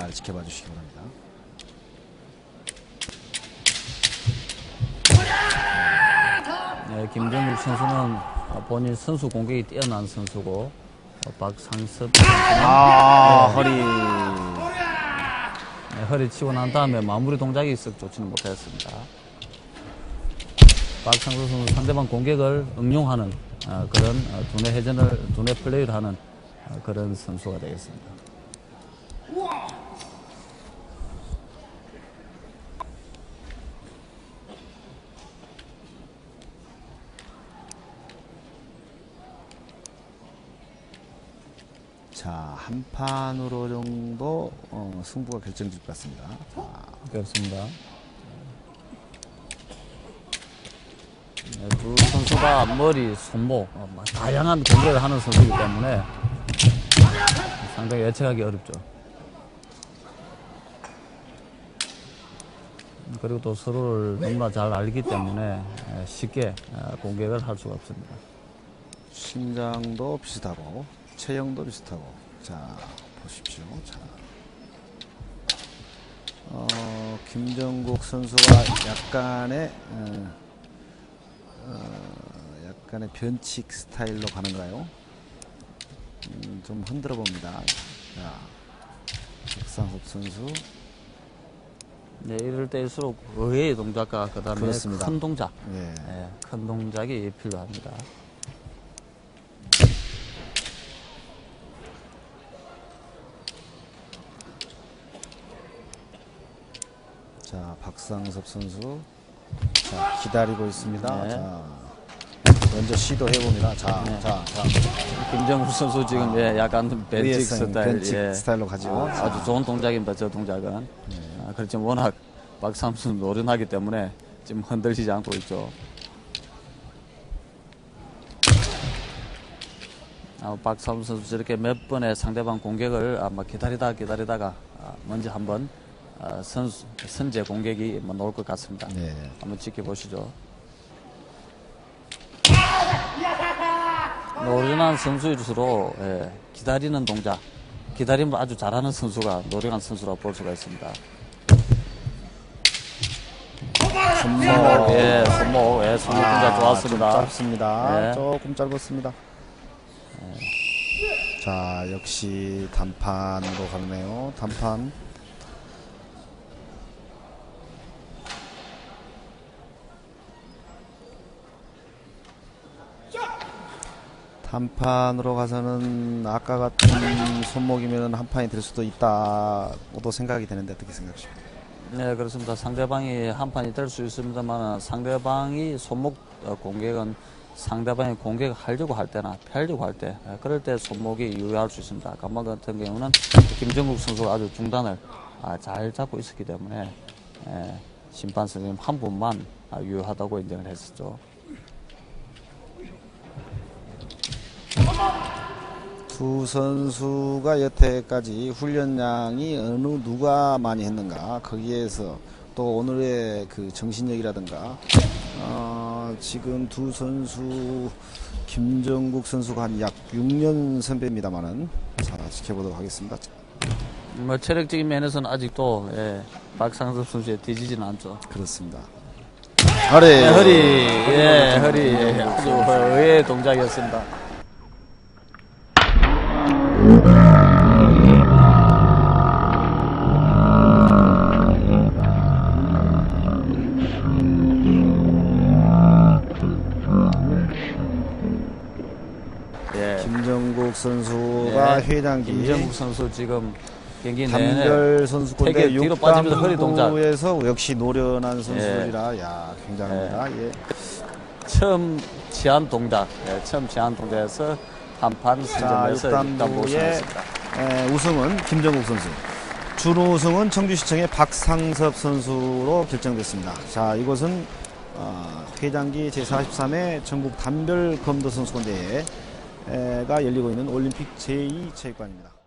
잘 지켜봐 주시기 바랍니다. 네, 김정국 선수는 본인 선수 공격이 뛰어난 선수고 어, 박상섭 아, 허리. 네, 허리 치고 난 다음에 마무리 동작이 썩 좋지는 못했습니다. 박상섭 선수 상대방 공격을 응용하는 어, 그런 어, 두뇌 회전을 두뇌 플레이를 하는 어, 그런 선수가 되겠습니다. 자, 한 판으로 정도 어, 승부가 결정될 것 같습니다. 자, 그렇습니다. 네, 두 선수가 머리, 손목 어, 막 다양한 공격을 하는 선수이기 때문에 상당히 예측하기 어렵죠. 그리고 또 서로를 너무나 잘 알기 때문에 에, 쉽게 어, 공격을 할 수가 없습니다. 신장도 비슷하고 체형도 비슷하고 자 보십시오. 자, 어, 김정국 선수가 약간의 어, 어, 약간의 변칙 스타일로 가는가요? 음, 좀 흔들어 봅니다. 자, 박상섭 선수 네, 이럴 때일수록 의외의 동작과 그 다음에 그렇습니다. 큰 동작, 예. 예, 큰 동작이 필요합니다. 자 박상섭 선수 자 기다리고 있습니다. 네. 자 먼저 시도해 봅니다. 자, 네. 자, 자. 김정국 선수 지금 예, 약간 벤직 의외성, 스타일, 벤칙 예. 스타일로 가지고 아, 아주 좋은 동작입니다. 저 동작은. 아, 그렇지만 워낙 박삼수 노련하기 때문에 지금 흔들리지 않고 있죠. 아, 박삼수 선수 저렇게 몇 번의 상대방 공격을 아마 기다리다 기다리다가 아, 먼저 한번 아, 선수, 선제 공격이 뭐 나올 것 같습니다. 네. 한번 지켜보시죠. 노련한 선수일수록 예, 기다리는 동작, 기다림을 아주 잘하는 선수가 노련한 선수라고 볼 수가 있습니다. 손목, 예, 손목, 예, 손목 동작 좋았습니다. 아, 좀 짧습니다. 네. 조금 짧았습니다. 자, 역시 단판으로 가네요. 단판. 단판으로 가서는 아까 같은 손목이면 한 판이 될 수도 있다고도 생각이 되는데 어떻게 생각하십니까? 네, 그렇습니다. 상대방이 한 판이 될 수 있습니다만 상대방이 손목 어, 공격은 상대방이 공격을 하려고 할 때나 펴려고 할 때, 예, 그럴 때 손목이 유효할 수 있습니다. 간만 같은 경우는 김정국 선수가 아주 중단을 아, 잘 잡고 있었기 때문에 예, 심판 선생님 한 분만 아, 유효하다고 인정을 했었죠. 두 선수가 여태까지 훈련량이 어느 누가 많이 했는가 거기에서 또 오늘의 그 정신력이라든가 어, 지금 두 선수 김정국 선수가 한 약 6년 선배입니다만은 자 지켜보도록 하겠습니다. 뭐 체력적인 면에서는 아직도 예, 박상섭 선수에 뒤지지는 않죠. 그렇습니다. 허리 네, 허리, 예, 허리 아주 의외의 동작이었습니다. 예, 김정국 선수가 네, 회장기 김정국 선수 지금 경기 내내 단별 선수권대 되게 뒤로 빠지면서 허리 동작. 육단부에서 역시 노련한 선수들이라 야 굉장합니다. 예. 처음 취한 동작, 예, 처음 취한 동작에서 한판 자, 승점에서 일단 우승했습니다. 에, 우승은 김정국 선수. 준우승은 청주시청의 박상섭 선수로 결정됐습니다. 자, 이곳은 어, 회장기 제43회 전국 단별 검도 선수권 대회가 열리고 있는 올림픽 제2체육관입니다.